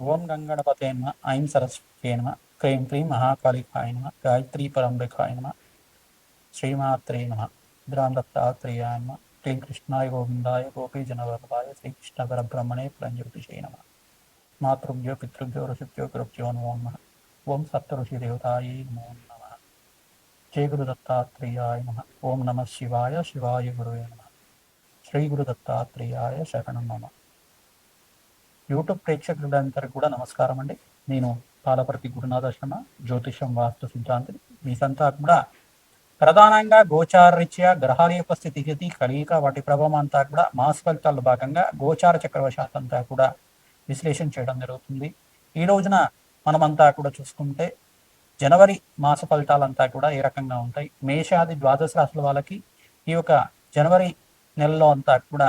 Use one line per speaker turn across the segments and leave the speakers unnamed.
ఓం గంగణపతే నమ ఐం సరస్వతే నమ క్రీం క్రీం మహాకాళికాయ నమ గాయత్రీ పరంబికాయ నమ శ్రీమాత్రే నమ ద్రాం దత్తాత్రేయాయ నమ క్లీం కృష్ణాయ గోవిందాయ గోపీజనవరదాయ శ్రీకృష్ణ పరబ్రహ్మణే ప్రంజృతిషే నమ. మాతృభ్యో పితృభ్యో ఋషిభ్యో గురుభ్యో నమో నమ. ఓం సప్త ఋషి దేవతాయే నమో నమ. జయ గురు దత్తాత్రేయాయ నమ. ఓం నమ శివాయ శివాయ గురువే నమ. శ్రీ గురు దత్తాత్రేయాయ శరణం నమ. యూట్యూబ్ ప్రేక్షకులందరికీ కూడా నమస్కారం అండి. నేను పాలపర్తి గురునాథ శర్మ జ్యోతిషం వాస్తు సిద్ధాంతిని. మీసంతా కూడా ప్రధానంగా గోచారరీత్యా గ్రహాల యొక్క స్థితిగతి కలిగిక వాటి ప్రభావం అంతా కూడా మాస ఫలితాల్లో భాగంగా గోచార చక్రవశాత్ అంతా కూడా విశ్లేషణ చేయడం జరుగుతుంది. ఈ రోజున మనమంతా కూడా చూసుకుంటే జనవరి మాస ఫలితాలంతా కూడా ఏ రకంగా ఉంటాయి? మేషాది ద్వాదశ రాశుల వాళ్ళకి ఈ యొక్క జనవరి నెలలో అంతా కూడా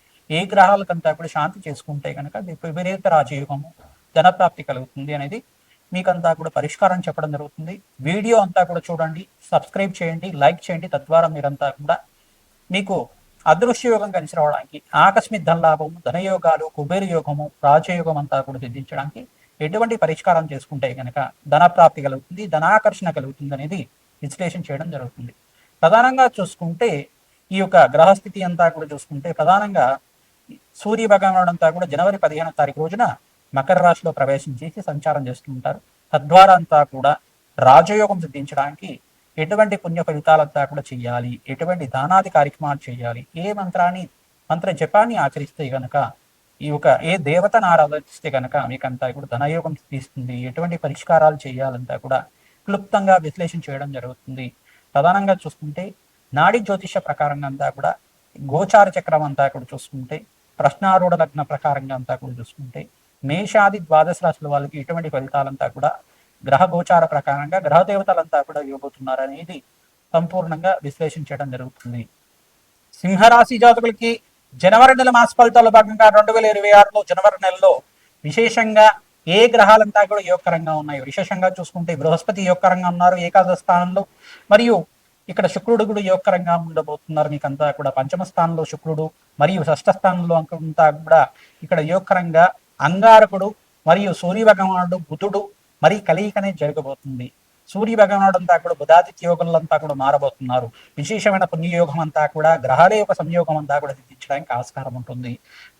ఏ గ్రహాలకంతా కూడా శాంతి చేసుకుంటే కనుక విపరీత రాజయోగము ధనప్రాప్తి కలుగుతుంది అనేది మీకంతా కూడా పరిష్కారం చెప్పడం జరుగుతుంది. వీడియో అంతా కూడా చూడండి సబ్స్క్రైబ్ చేయండి లైక్ చేయండి. తద్వారా మీరంతా కూడా మీకు అదృశ్య యోగం కలిసి రావడానికి ఆకస్మిక ధనలాభము ధనయోగాలు కుబేర యోగము రాజయోగం అంతా కూడా సిద్ధించడానికి ఎటువంటి పరిష్కారం చేసుకుంటే కనుక ధనప్రాప్తి కలుగుతుంది ధనాకర్షణ కలుగుతుంది అనేది విశ్లేషణ చేయడం జరుగుతుంది. ప్రధానంగా చూసుకుంటే ఈ యొక్క గ్రహస్థితి అంతా కూడా చూసుకుంటే ప్రధానంగా సూర్య భగవానుడు అంతా కూడా జనవరి పదిహేనో తారీఖు రోజున మకర రాశిలో ప్రవేశం చేసి సంచారం చేస్తుంటారు తద్వారా అంతా కూడా రాజయోగం సిద్ధించడానికి ఎటువంటి పుణ్య ఫలితాలంతా కూడా చేయాలి. ఎటువంటి దానాది కార్యక్రమాలు చేయాలి. ఏ మంత్రాన్ని మంత్ర జపాన్ని ఆచరిస్తే గనక ఈ యొక్క ఏ దేవతను ఆరాధిస్తే గనక మీకంతా కూడా ధనయోగం సిద్ధిస్తుంది. ఎటువంటి పరిష్కారాలు చేయాలంతా కూడా క్లుప్తంగా విశ్లేషణ చేయడం జరుగుతుంది. ప్రధానంగా చూసుకుంటే నాడి జ్యోతిష ప్రకారంగా అంతా కూడా గోచార చక్రం అంతా కూడా చూసుకుంటే ప్రశ్నారూఢ లగ్న ప్రకారంగా అంతా కూడా చూసుకుంటే మేషాది ద్వాదశ రాశుల వాళ్ళకి ఎటువంటి ఫలితాలంతా కూడా గ్రహ గోచార ప్రకారంగా గ్రహ దేవతలంతా కూడా ఇవ్వబోతున్నారు అనేది సంపూర్ణంగా విశ్లేషణ చేయడం జరుగుతుంది. సింహరాశి జాతకులకి జనవరి నెల మాస ఫలితాల్లో భాగంగా రెండు వేల ఇరవై ఆరులో జనవరి నెలలో విశేషంగా ఏ గ్రహాలంతా కూడా యోగకరంగా ఉన్నాయి? విశేషంగా చూసుకుంటే బృహస్పతి యోగకరంగా ఉన్నారు ఏకాదశ స్థానంలో. మరియు ఇక్కడ శుక్రుడు కూడా యోగకరంగా ఉండబోతున్నారు. మీకంతా కూడా పంచమ స్థానంలో శుక్రుడు మరియు షష్ఠ స్థానంలో అంతా కూడా ఇక్కడ యోగకరంగా అంగారకుడు మరియు సూర్య భగవానుడు బుధుడు మరి కలయికనే జరగబోతుంది. సూర్య భగవానుడు అంతా కూడా బుధాదిత్య యోగంలంతా కూడా మారబోతున్నారు. విశేషమైన పుణ్యయోగం అంతా కూడా గ్రహాల యొక్క సంయోగం అంతా కూడా సిద్ధించడానికి ఆస్కారం ఉంటుంది.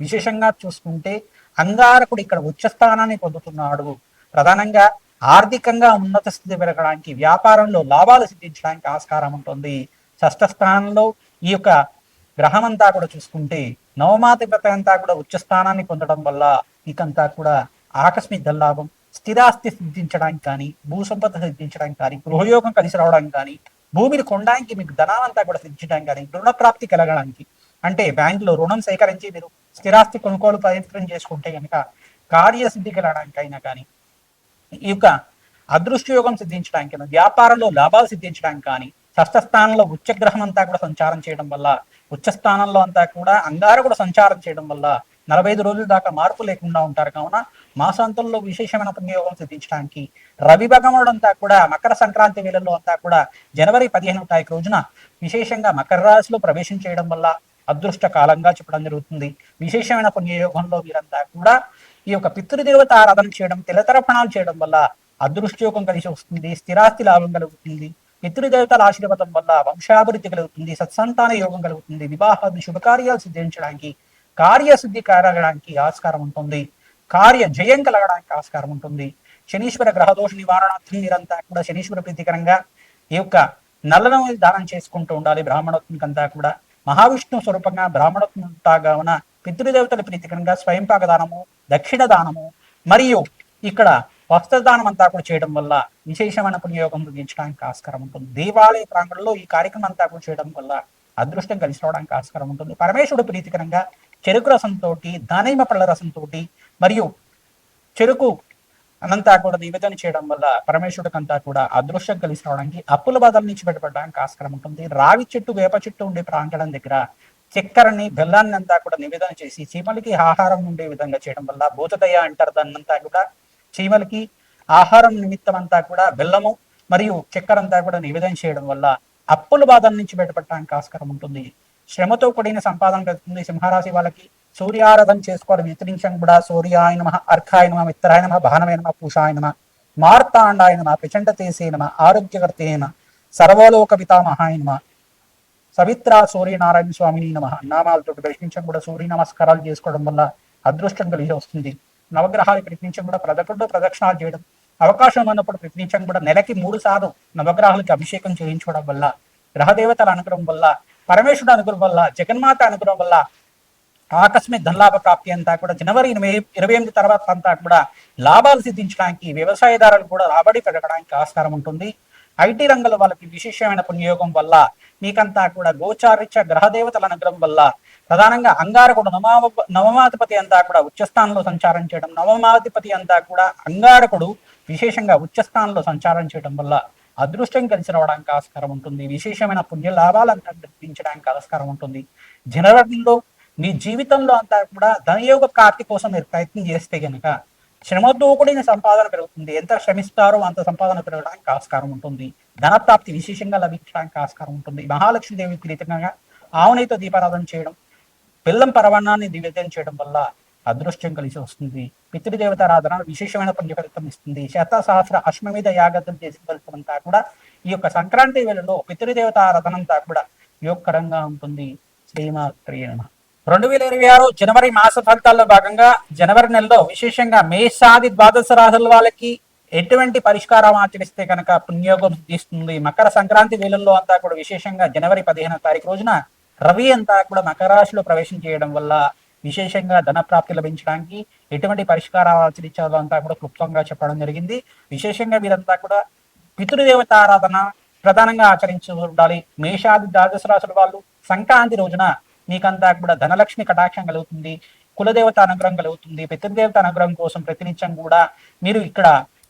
విశేషంగా చూసుకుంటే అంగారకుడు ఇక్కడ ఉచ్చస్థానాన్ని పొందుతున్నాడు. ప్రధానంగా ఆర్థికంగా ఉన్నత స్థితి పెరగడానికి వ్యాపారంలో లాభాలు సిద్ధించడానికి ఆస్కారం ఉంటుంది. షష్ఠ స్థానంలో ఈ యొక్క గ్రహం అంతా కూడా చూసుకుంటే నవమాధిపతి అంతా కూడా ఉచ్చ స్థానాన్ని పొందడం వల్ల మీకంతా కూడా ఆకస్మిక లాభం స్థిరాస్తి సిద్ధించడానికి కానీ భూ సంపద సిద్ధించడానికి కానీ గృహయోగం కలిసి రావడానికి కానీ భూమిని కొనడానికి మీకు ధనాలంతా కూడా సిద్ధించడానికి కానీ రుణప్రాప్తి కలగడానికి. అంటే బ్యాంకులో రుణం సేకరించి మీరు స్థిరాస్తి కొనుగోలు ప్రయత్నం చేసుకుంటే కనుక కార్యసిద్ధి కలగడానికైనా కానీ ఈ యొక్క అదృష్టయోగం సిద్ధించడానికి వ్యాపారంలో లాభాలు సిద్ధించడానికి కానీ షష్ఠస్థానంలో ఉచ్చగ్రహం అంతా కూడా సంచారం చేయడం వల్ల ఉచ్చస్థానంలో అంతా కూడా అంగారకుడు సంచారం చేయడం వల్ల నలభై ఐదు రోజుల దాకా మార్పు లేకుండా ఉంటారు. కావున మాసాంతంలో విశేషమైన పుణ్యయోగం సిద్ధించడానికి రవి భగవానుడు అంతా కూడా మకర సంక్రాంతి వేళల్లో అంతా కూడా జనవరి పదిహేను తారీఖు రోజున విశేషంగా మకర రాశిలో ప్రవేశం చేయడం వల్ల అదృష్ట కాలంగా చెప్పడం జరుగుతుంది. విశేషమైన పుణ్యయోగంలో వీరంతా కూడా ఈ యొక్క పితృదేవత ఆరాధన చేయడం తిలతర్పణాలు చేయడం వల్ల అదృష్టయోగం కలిసి వస్తుంది స్థిరాస్తి లాభం కలుగుతుంది పితృదేవతల ఆశీర్వాదం వల్ల వంశాభివృద్ధి కలుగుతుంది సత్సంతాన యోగం కలుగుతుంది వివాహాది శుభకార్యాలు సిద్ధించడానికి కార్యశుద్ధి కలగడానికి ఆస్కారం ఉంటుంది కార్య జయం కలగడానికి ఆస్కారం ఉంటుంది. శనీశ్వర గ్రహదోష నివారణార్థం మీరంతా కూడా శనీశ్వర ప్రీతికరంగా ఈ యొక్క నల్లను దానం చేసుకుంటూ ఉండాలి బ్రాహ్మణోత్మకంతా కూడా. మహావిష్ణు స్వరూపంగా బ్రాహ్మణోత్మగా ఉన్న పితృదేవతల ప్రీతికరంగా స్వయంపాక దానము దక్షిణ దానము మరియు ఇక్కడ వస్త్రదానం అంతా కూడా చేయడం వల్ల విశేషమైన పుణ్యయోగం ముగించడానికి ఆస్కారం ఉంటుంది. దేవాలయ ప్రాంగణంలో ఈ కార్యక్రమం అంతా కూడా చేయడం వల్ల అదృష్టం కలిసి రావడానికి ఆస్కారం ఉంటుంది. పరమేశ్వరుడు ప్రీతికరంగా చెరుకు రసంతో దానిమ్మ పళ్ళ రసంతో మరియు చెరుకు అనంతా కూడా నివేదన చేయడం వల్ల పరమేశ్వరుడికంతా కూడా అదృశ్యం కలిసి రావడానికి అప్పుల బాధల నుంచి బయటపడడానికి ఆస్కారం ఉంటుంది. రావి చెట్టు వేప చెట్టు ఉండే ప్రాంగణం దగ్గర చక్కెరని బెల్లాన్ని అంతా కూడా నివేదన చేసి చీమలకి ఆహారం ఉండే విధంగా చేయడం వల్ల భూతదయ అంటారు. దాన్నంతా కూడా చీమలకి ఆహారం నిమిత్తం అంతా కూడా బెల్లము మరియు చక్కెర అంతా కూడా నివేదన చేయడం వల్ల అప్పుల బాధల నుంచి బయటపడడానికి ఆస్కారం ఉంటుంది. శ్రమతో కూడిన సంపాదన కలుగుతుంది సింహరాశి వాళ్ళకి. సూర్యారాధన చేసుకోవడం వ్యతిరించం కూడా. సూర్యాయ నమ అర్కాయ నమ మిత్రాయ నమ భానమే నమ పూషాయ నమ మార్తాండాయ నమ ప్రచండ తేసే నమ ఆరోగ్యకర్తే నమ సర్వలోక పితామహాయ నమ సవిత్ర సూర్యనారాయణ స్వామిని నమ నామాలతో ప్రశ్నించం కూడా. సూర్య నమస్కారాలు చేసుకోవడం వల్ల అదృష్టం కలిగి వస్తుంది. నవగ్రహాలు ప్రయత్నించం కూడా. ప్రదక్షిణ ప్రదక్షిణాలు చేయడం. అవకాశం ఉన్నప్పుడు ప్రయత్నించం కూడా. నెలకి మూడు సార్లు నవగ్రహాలకి అభిషేకం చేయించుకోవడం వల్ల గ్రహదేవతలు అనగడం వల్ల పరమేశ్వరుడు అనుగ్రహం వల్ల జగన్మాత అనుగ్రహం వల్ల ఆకస్మిక ధనలాభ ప్రాప్తి అంతా కూడా జనవరి ఇరవై ఇరవై ఎనిమిది తర్వాత అంతా కూడా లాభాలు సిద్ధించడానికి వ్యవసాయదారులు కూడా రాబడి పెరగడానికి ఆస్కారం ఉంటుంది. ఐటీ రంగంలో వాళ్ళకి విశేషమైన పుణ్యయోగం వల్ల మీకంతా కూడా గోచారిత్య గ్రహదేవతల అనుగ్రహం వల్ల ప్రధానంగా అంగారకుడు నవమ నవమాధిపతి అంతా కూడా ఉచ్చస్థానంలో సంచారం చేయడం నవమాధిపతి అంతా కూడా అంగారకుడు విశేషంగా ఉచ్చస్థానంలో సంచారం చేయడం వల్ల అదృష్టం కలిసి రావడానికి ఆస్కారం ఉంటుంది. విశేషమైన పుణ్య లాభాలను గ్రహించడానికి ఆస్కారం ఉంటుంది. జనవరిలో మీ జీవితంలో అంతా కూడా ధనయోగ కార్తి కోసం మీరు ప్రయత్నం చేస్తే గనుక శ్రమతో కూడిన సంపాదన పెరుగుతుంది. ఎంత శ్రమిస్తారో అంత సంపాదన పెరగడానికి ఆస్కారం ఉంటుంది. ధనప్రాప్తి విశేషంగా లభించడానికి ఆస్కారం ఉంటుంది. మహాలక్ష్మి దేవి ప్రీతికంగా ఆవునైతో దీపారాధన చేయడం బెల్లం పరవణాన్ని నివేదన చేయడం వల్ల అదృష్టం కలిసి వస్తుంది. పితృదేవత ఆరాధన విశేషమైన పుణ్యఫలితం ఇస్తుంది. శతసహస్ర అశ్వమేధ యాగతం చేసిన ఫలితం అంతా కూడా ఈ యొక్క సంక్రాంతి వేళలో పితృదేవత ఆరాధన అంతా కూడా యోగకరంగా ఉంటుంది. శ్రీమా నమః. రెండు వేల ఇరవై ఆరు జనవరి మాస ఫలితాల్లో భాగంగా జనవరి నెలలో విశేషంగా మేషాది ద్వాదశ రాశుల వాళ్ళకి ఎటువంటి పరిష్కారం ఆచరిస్తే కనుక పుణ్యోగం సిద్ధిస్తుంది. మకర సంక్రాంతి వేళల్లో అంతా కూడా విశేషంగా జనవరి పదిహేనో తారీఖు రోజున రవి అంతా కూడా మకర రాశిలో ప్రవేశం చేయడం వల్ల విశేషంగా ధన ప్రాప్తి లభించడానికి ఎటువంటి పరిష్కారాలు ఆచరించాలో అంతా కూడా క్లుప్తంగా చెప్పడం జరిగింది. విశేషంగా వీరంతా కూడా పితృదేవత ఆరాధన ప్రధానంగా ఆచరించి ఉండాలి. మేషాది ద్వాదశ రాసుల వాళ్ళు సంక్రాంతి రోజున మీకంతా కూడా ధనలక్ష్మి కటాక్షం కలుగుతుంది. కులదేవత అనుగ్రహం కలుగుతుంది. పితృదేవత అనుగ్రహం కోసం ప్రతినిత్యం కూడా మీరు ఇక్కడ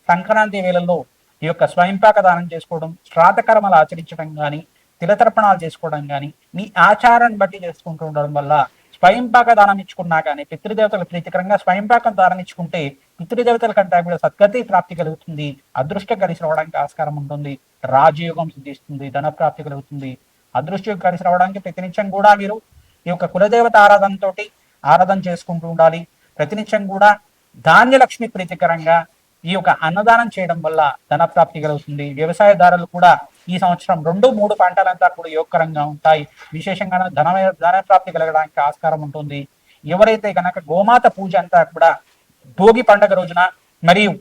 సంక్రాంతి వేళల్లో ఈ యొక్క స్వయంపాక దానం చేసుకోవడం శ్రాతకర్మలు ఆచరించడం కానీ తిలతర్పణాలు చేసుకోవడం కానీ మీ ఆచారాన్ని బట్టి చేసుకుంటూ ఉండడం వల్ల స్వయంపాక దానం ఇచ్చుకున్నా కానీ పితృదేవతలకు ప్రీతికరంగా స్వయంపాకం దానం ఇచ్చుకుంటే పితృదేవతల కంటే కూడా సద్గతి ప్రాప్తి కలుగుతుంది. అదృష్టం కలిసి రావడానికి ఆస్కారం ఉంటుంది. రాజయోగం సిద్ధిస్తుంది ధన ప్రాప్తి కలుగుతుంది. అదృష్టం కలిసి రావడానికి ప్రతినిత్యం కూడా మీరు ఈ యొక్క కులదేవత ఆరాధనతో ఆరాధన చేసుకుంటూ ఉండాలి. ప్రతినిత్యం కూడా ధాన్యలక్ష్మి ప్రీతికరంగా ఈ యొక్క అన్నదానం చేయడం వల్ల ధన ప్రాప్తి కలుగుతుంది. వ్యవసాయదారులు కూడా ఈ సంవత్సరం రెండు మూడు పంటలంతా కూడా యోగకరంగా ఉంటాయి. విశేషంగా ధన ధనప్రాప్తి కలగడానికి ఆస్కారం ఉంటుంది. ఎవరైతే కనుక గోమాత పూజ అంతా కూడా భోగి పండగ రోజున మరియు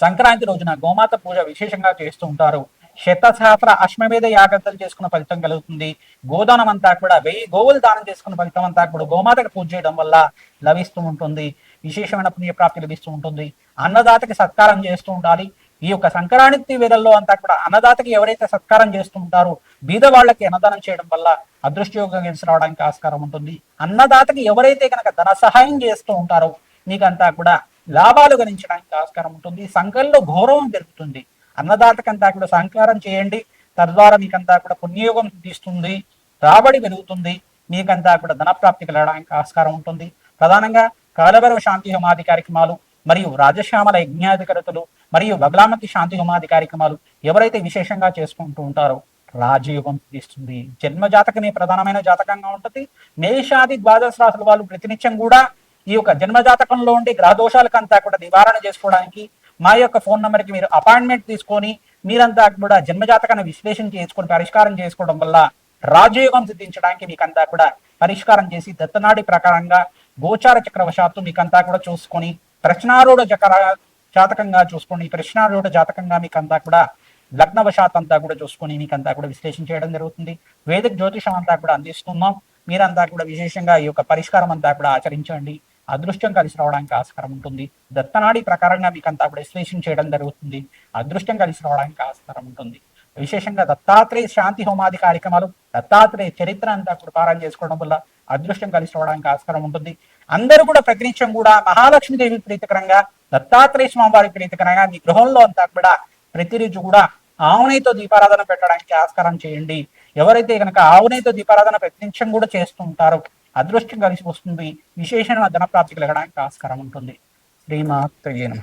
సంక్రాంతి రోజున గోమాత పూజ విశేషంగా చేస్తూ ఉంటారు. శతసహస్ర అశ్వమేధ యాగంతలు చేసుకున్న ఫలితం కలుగుతుంది. గోదానం అంతా కూడా వెయ్యి గోవులు దానం చేసుకున్న ఫలితం అంతా కూడా గోమాతకు పూజ చేయడం వల్ల లభిస్తూ ఉంటుంది. విశేషమైన పుణ్యప్రాప్తి లభిస్తూ ఉంటుంది. అన్నదాతకి సత్కారం చేస్తూ ఉండాలి. ఈ యొక్క సంక్రాంతి వేళల్లో అంతా కూడా అన్నదాతకి ఎవరైతే సత్కారం చేస్తూ ఉంటారో బీద వాళ్ళకి అన్నదానం చేయడం వల్ల అదృష్టయోగం కలిసి రావడానికి ఆస్కారం ఉంటుంది. అన్నదాతకి ఎవరైతే కనుక ధన సహాయం చేస్తూ ఉంటారో మీకంతా కూడా లాభాలు గణించడానికి ఆస్కారం ఉంటుంది. సంఘంలో గౌరవం పెరుగుతుంది. అన్నదాతకంతా కూడా సహకారం చేయండి. తద్వారా మీకంతా కూడా పుణ్యయోగం సిద్ధిస్తుంది రాబడి పెరుగుతుంది. మీకంతా కూడా ధనప్రాప్తి కలగడానికి ఆస్కారం ఉంటుంది. ప్రధానంగా కాలభైరవ శాంతి హోమాది కార్యక్రమాలు మరియు రాజశ్యామల యజ్ఞాధికారతలు మరియు బగలామతి శాంతి హోమాది కార్యక్రమాలు ఎవరైతే విశేషంగా చేసుకుంటూ ఉంటారో రాజయోగం ఇస్తుంది జన్మజాతకమే ప్రధానమైన జాతకంగా ఉంటుంది. మేషాది ద్వాదశ రాసుల వాళ్ళు ప్రతినిత్యం కూడా ఈ యొక్క జన్మజాతకంలో ఉండే గ్రహ దోషాలకంతా కూడా నివారణ చేసుకోవడానికి మా యొక్క ఫోన్ నెంబర్కి మీరు అపాయింట్మెంట్ తీసుకొని మీరంతా కూడా జన్మజాతకాన్ని విశ్లేషణ చేసుకొని పరిష్కారం చేసుకోవడం వల్ల రాజయోగం సిద్ధించడానికి మీకంతా కూడా పరిష్కారం చేసి దత్తనాడి ప్రకారంగా గోచార చక్రవశాత్తు మీకంతా కూడా చూసుకొని ప్రశ్నారూఢ చక్ర జాతకంగా చూసుకొని ప్రశ్నారూఢ జాతకంగా మీకంతా కూడా లగ్నవశాత్ అంతా కూడా చూసుకొని మీకంతా కూడా విశ్లేషణ చేయడం జరుగుతుంది. వేదిక జ్యోతిషం అంతా కూడా అందిస్తున్నాం. మీరంతా కూడా విశేషంగా ఈ యొక్క పరిష్కారం అంతా కూడా ఆచరించండి. అదృష్టం కలిసి రావడానికి ఆస్కారం ఉంటుంది. దత్తనాడి ప్రకారంగా మీకు అంతా కూడా విశ్లేషణ చేయడం జరుగుతుంది. అదృష్టం కలిసి రావడానికి ఆస్కారం ఉంటుంది. విశేషంగా దత్తాత్రేయ శాంతి హోమాది కార్యక్రమాలు దత్తాత్రేయ చరిత్ర అంతా కూడా పారాయణ చేసుకోవడం వల్ల అదృష్టం కలిసి రావడానికి ఆస్కారం ఉంటుంది. అందరూ కూడా ప్రతినిత్యం కూడా మహాలక్ష్మీదేవి ప్రీతికరంగా దత్తాత్రేయ స్వామివారి ప్రీతికరంగా మీ గృహంలో అంతా కూడా ప్రతిరోజు కూడా ఆవునైతో దీపారాధన పెట్టడానికి ఆస్కారం చేయండి. ఎవరైతే కనుక ఆవునైతో దీపారాధన ప్రతినిత్యం కూడా చేస్తూ ఉంటారో అదృష్టం కలిసి వస్తుంది. విశేషమైన ధన ప్రాప్తి కలగడానికి ఆస్కారం ఉంటుంది. శ్రీమాత్రయే నమ.